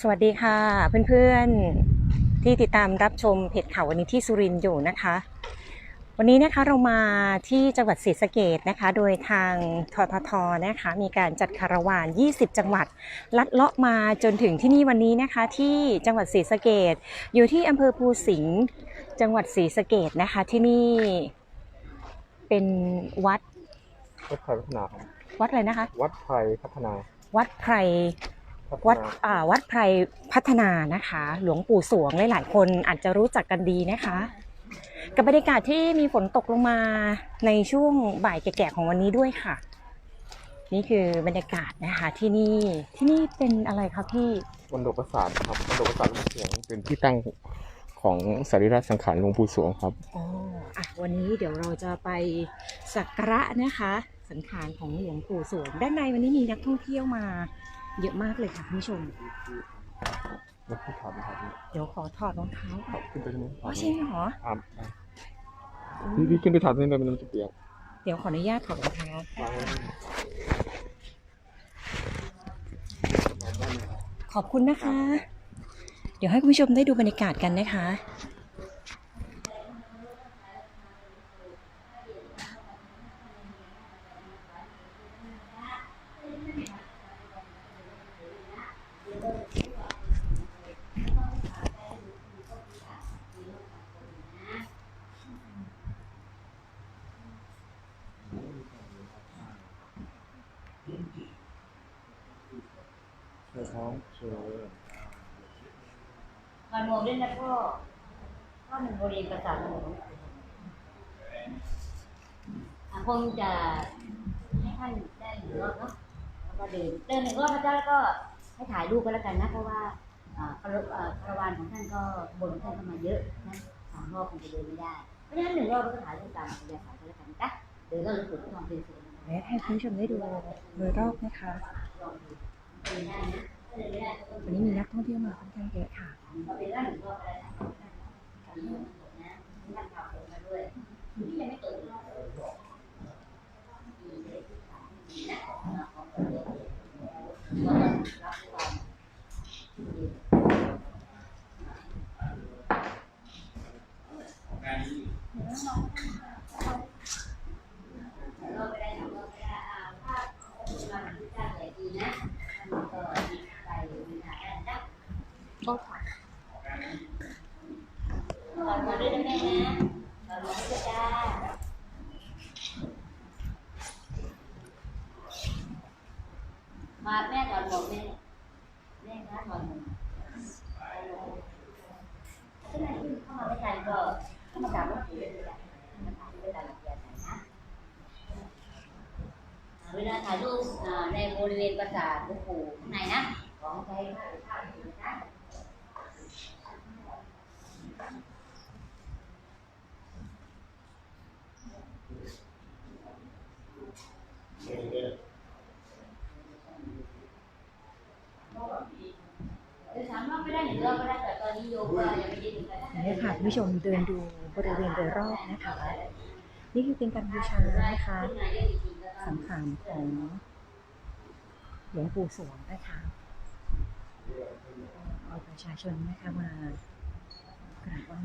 สวัสดีค่ะ เพื่อนๆที่ติดตามรับชมเพจข่าววันนี้ที่สุรินทร์อยู่นะคะ วันนี้นะคะเรามาที่จังหวัดศรีสะเกดนะคะ โดยทางทททนะคะ มีการจัดคาราวาน 20 จังหวัด ลัดเลาะมาจนถึงที่นี่วันนี้นะคะ ที่จังหวัดศรีสะเกดอยู่ที่อำเภอภูสิงห์จังหวัดศรีสะเกดนะคะที่นี่เป็นวัดวัดไทยพัฒนาครับวัดอะไรนะคะ วัดไทยพัฒนา วัดไพรพัฒนา วัดอ่าวัดไพรพัฒนานะคะ หลวงปู่สวงหลายๆคนอาจจะรู้จักกันดีนะคะ กับบรรยากาศที่มีฝนตกลงมาในช่วงบ่ายแก่ๆของวันนี้ด้วยค่ะ นี่คือบรรยากาศนะคะที่นี่ที่นี่เป็นอะไรคะพี่วันโดประสาทครับวันโดประสาทหลวงปู่สวงเป็นที่ตั้งของสรีระสังขารหลวงปู่สวงครับ อ๋ออะวันนี้เดี๋ยวเราจะไปสักการะนะคะ สังขารของหลวงปู่สวงด้านในวันนี้มีนักท่องเที่ยวมา เยอะมากเลยค่ะคุณผู้ชมแล้วพี่ถามครับเดี๋ยวขอถอดรองเท้าก่อนขึ้นไปตรงนู้นอ๋อใช่เหรอครับพี่พี่ขึ้นไปถามตรงนี้เลยมันจะเปียกเดี๋ยวขออนุญาตถอดรองเท้าขอบคุณนะคะ เดี๋ยวให้คุณผู้ชมได้ดูบรรยากาศกันนะคะ เชิญท้องเชิญมันโมเล่นแล้วก็ก็หนึ่งบริเวณประสาทหมูอะคงจะให้ท่านได้หนึ่งรอบเนาะแล้วก็เดินเดินหนึ่งรอบนะเจ๊ะแล้วก็ให้ถ่ายรูปก็แล้วกันนะ เพราะว่าอ่าคารวอ่าคารวานของท่านก็บนท่านก็มาเยอะนะสามรอบคงจะเดินไม่ได้ เพราะฉะนั้นหนึ่งรอบเราก็ถ่ายรูปตามอัธยาศัยก็แล้วกันนะจ๊ะเดินก็รู้สึกความเป็นส่วนและให้คุณผู้ชมได้ดูโดยรอบนะคะ เดินได้นะ วันนี้มีนักท่องเที่ยวมาค่อนข้างเยอะค่ะที่ยังไม่นว่าหนึ่งรอบอะไรนะการเมืองนะนักข่าวเปิดมาด้วยที่ยังไม่เปิดรอบเราไปได้เราไปได้อ่าภาพมันที่จ้างใหญ่ดีนะมันก็ไปมีหาได้นะ ก็ค่ะ ขอมาด้วยนะแม่นะขอมาด้วยจ้า มาแม่ก่อนบอกแม่แม่คะก่อนขึ้นมาขึ้นเข้ามาไม่ทันก็เข้ามาถาบวงปู่เลยจ้ะมาถ่ายรูปตามอัธยาศัยนะเวลาถ่ายรูปในบริเวณปราสาทหลวงปู่ข้างในนะ ของใช้ผ้าผ้าผืนนะ เดี๋ยวถามว่าไม่ได้หนึ่งรอบก็ได้แต่ตอ นนี้โยมก็ยังไม่ได้ถึงกันนะนี่ค่ะผู้ชมเดินดูบริเวณโดยรอบนะคะ นี่คือเป็นการบูชานะคะสังขารของหลวงปู่สวงนะคะมีประชาชนนะคะมากราบไหว้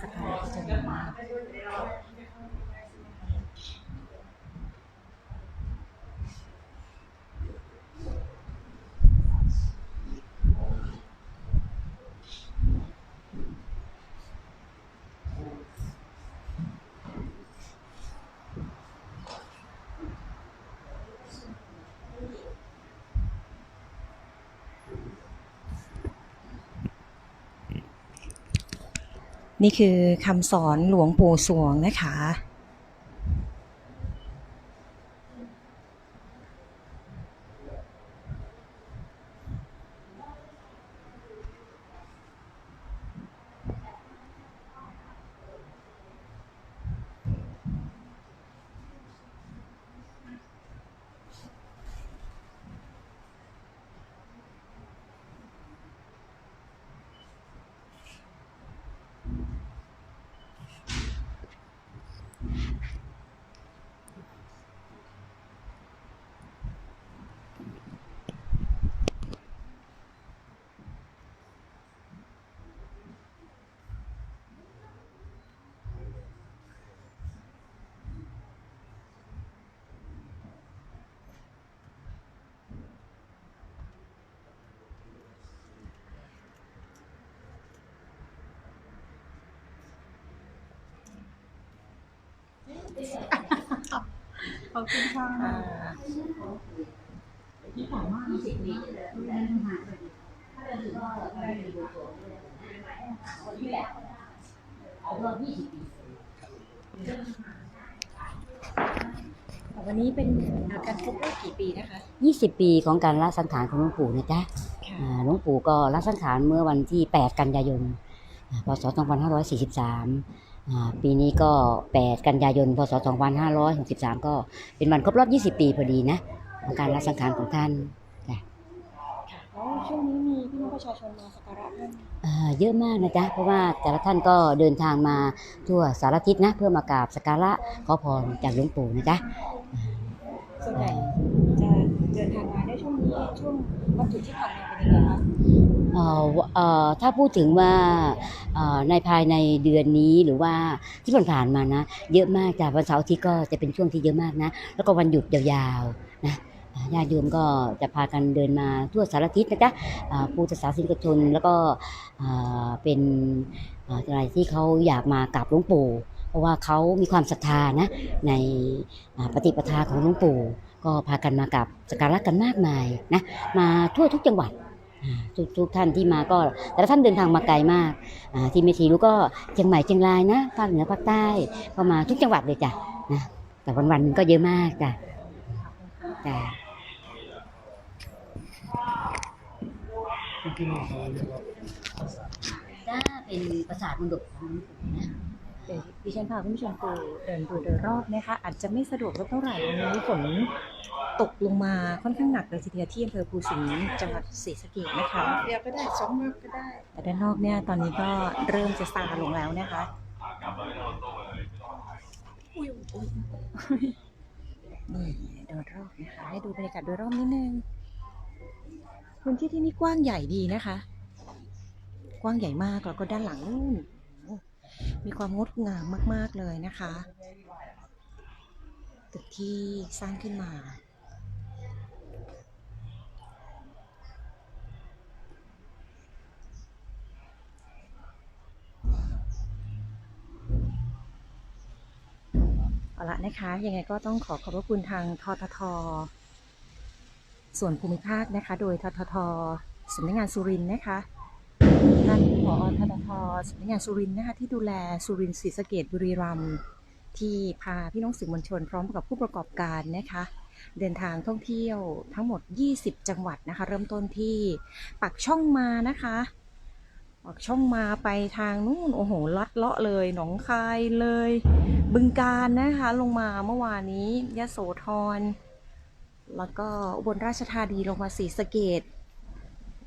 สักการะจำนวนมา นี่คือคำสอนหลวงปู่สวงนะคะ ขอบคุณค่ะอ่าที่สามารถมีสิทธิ์ดีเลยได้ทำงานเลยถ้าเราถือว่าเราได้ดูตัวคนที่แบบเอารอบยี่สิบปีวันนี้เป็นการครบรอบกี่ปีนะคะ 20 ปีของการละสังขารของหลวงปู่นะจ๊ะค่ะอ่าหลวงปู่ก็ละสังขารเมื่อวันที่ 8 กันยายนอ่าพศ 2543อ่า ปีนี้ก็ 8 กันยายน พศ 2563 ก็เป็นวันครบรอบ 20 ปีพอดีนะของการละสังขารของท่านค่ะแล้วช่วงนี้มีพี่น้องประชาชนมาสักการะท่านอ่าเยอะมากนะจ๊ะ เพราะว่าแต่ละท่านก็เดินทางมาทั่วสารทิศนะ เพื่อมากราบสักการะขอพรจากหลวงปู่นะจ๊ะส่วนใหญ่จะเดินทางมาในช่วงนี้ช่วงวันหยุดที่ผ่านมาเป็นยังไงคะเอ่อวเอ่อ ถ้าพูดถึงว่าในภายในเดือนนี้หรือว่าที่ผ่านๆมานะ เยอะมากจากวันเสาร์อาทิตย์ก็จะเป็นช่วงที่เยอะมากนะ แล้วก็วันหยุดยาวๆนะญาติโยมก็จะพากันเดินมาทั่วสารทิศนะจ๊ะผู้ศาสนิกชนแล้วก็เป็นอะไรที่เขาอยากมากราบหลวงปู่ เพราะว่าเขามีความศรัทธานะในปฏิปทาของหลวงปู่ ก็พากันมากราบสักการะกันมากมายนะมาทั่วทุกจังหวัด ทุกทุกท่านที่มาก็ แต่ละท่านเดินทางมาไกลมากอ่าที่เมทีรู้ก็เชียงใหม่เชียงรายนะภาคเหนือภาคใต้ก็มาทุกจังหวัดเลยจ้ะนะแต่วันวันๆหนึ่งก็เยอะมากจ้ะจ้ะจ้าเป็นประสาทมรดกของหลวงปู่นะ เดี๋ยวดิฉันพาคุณผู้ชมไปเดินดูโดยรอบนะคะ อาจจะไม่สะดวกสักเท่าไหร่วันนี้ฝนตกลงมาค่อนข้างหนักเลยทีเดียวที่อำเภอภูสิงห์จังหวัดศรีสะเกษนะคะเดียวก็ได้สองมือก็ได้ แต่ด้านนอกเนี่ยตอนนี้ก็เริ่มจะซาลงแล้วนะคะนี่โดยรอบนะคะให้ดูบรรยากาศโดยรอบนิดนึงพื้นที่ที่นี่กว้างใหญ่ดีนะคะ กว้างใหญ่มากแล้วก็ด้านหลังนู่น มีความงดงามมาก ๆ เลยนะคะ ตึกที่สร้างขึ้นมาเอาละนะคะ ยังไงก็ต้องขอขอบพระคุณทางททท ส่วนภูมิภาคนะคะ โดยทททสำนักงานสุรินทร์นะคะท่าน ททสำนักงานสุรินนะคะที่ดูแลสุรินศรีสะเกดบุรีรัมย์ที่พาพี่น้องสื่อมวลชนพร้อมกับผู้ประกอบการนะคะเดินทางท่องเที่ยวทั้งหมด 20 จังหวัดนะคะ เริ่มต้นที่ปักช่องมานะคะปักช่องมาไปทางนู่นโอ้โหลัดเลาะเลย หนองคายเลย บึงการนะคะ ลงมาเมื่อวานนี้ยะโสธรแล้วก็อุบลราชธานีลงมาศรีสะเกด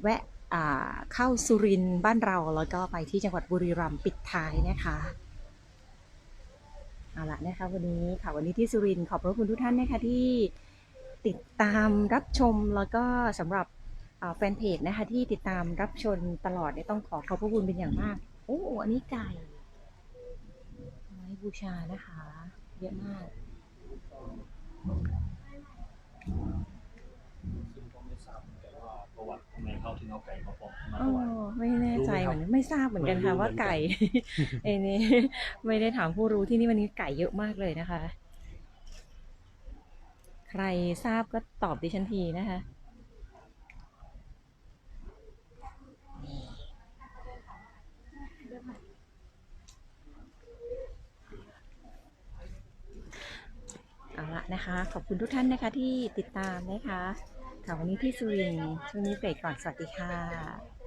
แวะ เข้าสุรินทร์บ้านเราแล้วก็ไปที่จังหวัดบุรีรัมย์ปิดท้ายนะคะเอาละนะคะวันนี้ค่ะวันนี้ที่สุรินทร์ขอบพระคุณทุกท่านนะคะที่ติดตามรับชมแล้วก็สำหรับแฟนเพจนะคะที่ติดตามรับชมตลอดเนี่ยต้องขอขอบพระคุณเป็นอย่างมาก โอ้อันนี้ไก่ไม้บูชานะคะ เยอะมาก ซึ่งก็ไม่ทราบเหมือนกันว่า ประวัติทำไมเขาถึงเอาไก่มาปอกมาเอถวายอไม่แน่ใจรู้เหไหมครับมือนไม่ทราบเหมือนกันค่ะ ไม่รู้ว่าเหมือนกันไก่ไอ้นี่ไม่ได้ถามผู้รู้ที่นี่วันนี้ไก่เยอะมากเลยนะคะ ใครทราบก็ตอบดิฉันทีนะคะ เอาละนะคะ ขอบคุณทุกท่านนะคะที่ติดตามนะคะ ค่ะวันนี้ที่สุรินทร์ช่วงนี้เบรกก่อนสวัสดีค่ะ